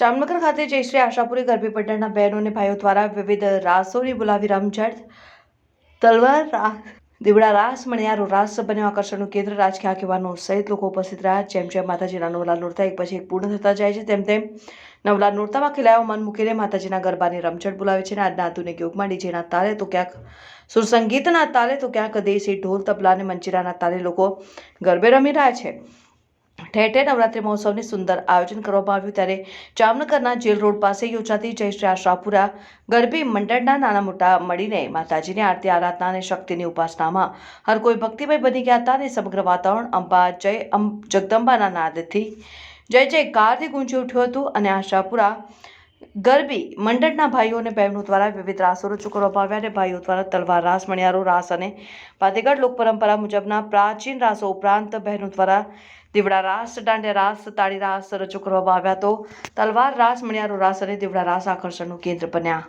જામનગર ખાતે જયશ્રી આશાપુરી ગરબી પટેલના બહેનો અને ભાઈઓ દ્વારા વિવિધ રાસોની બોલાવી રમઝટ, તલવાર દીવડા રાસ, મણિયારો રાસ બન્યો આકર્ષણનું કેન્દ્ર, રાજકીય આગેવાનો સહિત લોકો ઉપસ્થિત રહ્યા. જેમ જેમ માતાજીના નવલા નોરતા એક પછી એક પૂર્ણ થતા જાય છે, તેમ તેમ નવલા નોરતામાં ખેલાયો મન મૂકીને માતાજીના ગરબાની રમઝટ બોલાવે છે અને આજના આધુનિક યુગમાં ડીજેના તાલે તો ક્યાંક સુરસંગીતના તાલે તો ક્યાંક દેશી ઢોલ, તબલા અને મંજીરાના તાલે લોકો ગરબે રમી રહ્યા છે. ઠેર ઠેર નવરાત્રિ મહોત્સવની સુંદર આયોજન કરવામાં આવ્યું ત્યારે જામનગરના જેલ રોડ પાસે યોજાતી જય શ્રી આશાપુરા ગરબી મંડળના નાના મોટા મળીને માતાજીની આરતી, આરાધના અને શક્તિની ઉપાસનામાં હર કોઈ ભક્તિમય બની ગયા હતા અને સમગ્ર વાતાવરણ અંબા, જય અંબ, જગદંબાના નાદથી જય જયકારથી ગુંજી ઉઠ્યું હતું અને આશાપુરા ગરબી મંડળના ભાઈઓ અને બહેનો દ્વારા વિવિધ રાસો રજૂ કરવામાં આવ્યા અને ભાઈઓ દ્વારા તલવાર રાસ, મણિયારો રાસ અને પાતેગઢ લોક પરંપરા મુજબના પ્રાચીન રાસો ઉપરાંત બહેનો દ્વારા દીવડા રાસ, દાંડિયા રાસ, તાળી રાસ રજૂ કરવામાં આવ્યા. તો તલવાર રાસ, મણિયારો રાસ અને દીવડા રાસ આકર્ષણનું કેન્દ્ર બન્યા.